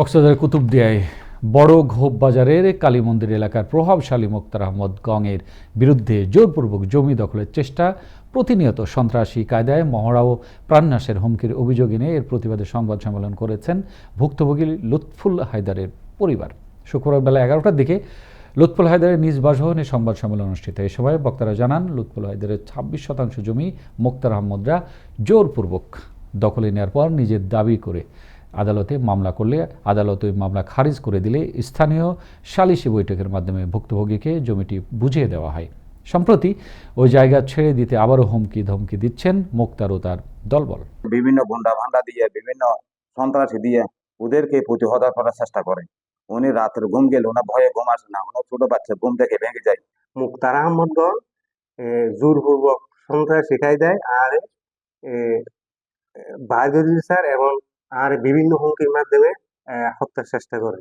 কক্সবাজারের কুতুবদিয়ায় বড় ঘোপ বাজারের কালী মন্দির এলাকার প্রভাবশালী মোক্তার আহমদ গংয়ের বিরুদ্ধে জোরপূর্বক জমি দখলের চেষ্টা, প্রতিনিয়ত সন্ত্রাসী কায়দায় মহড়া ও প্রাণনাশের হুমকির অভিযোগ এনে এর প্রতিবাদে সংবাদ সম্মেলন করেছেন ভুক্তভোগী লুৎফুল হায়দারের পরিবার। শুক্রবার বেলা এগারোটার দিকে লুৎফুল হায়দারের নিজ বাসভবনে সংবাদ সম্মেলন অনুষ্ঠিত। এই সময় বক্তারা জানান, লুৎফুল হায়দারের ছাব্বিশ শতাংশ জমি মোক্তার আহমদরা জোরপূর্বক দখলে নেওয়ার পর নিজের দাবি করে আদালতে মামলা করলে আদালত ওই মামলা খারিজ করে দিলে স্থানীয় সালিসি বৈঠকের মাধ্যমে ভুক্তভোগীকে জমিটি বুঝিয়ে দেওয়া হয়। সম্প্রতি ওই জায়গা ছেড়ে দিতে আবারও হুমকি ধমকি দিচ্ছেন মোক্তার ও তার দলবল। বিভিন্ন গুন্ডা ভান্ডা দিয়ে বিভিন্ন সন্ত্রাসী দিয়ে ওদেরকে প্রতিহত করার চেষ্টা করে। উনি রাতের ঘুম গেলে ওনার ভয়ে ঘুম আসে না ওনার ছোট বাচ্চা ঘুম থেকে ভেঙে যায়। মুক্তার আহমদগণ জোরপূর্বক সন্ত্রাস শিখাই দেয় আর বাইরে স্যার এবং আর বিভিন্ন হুমকির মাধ্যমে হত্যার চেষ্টা করে।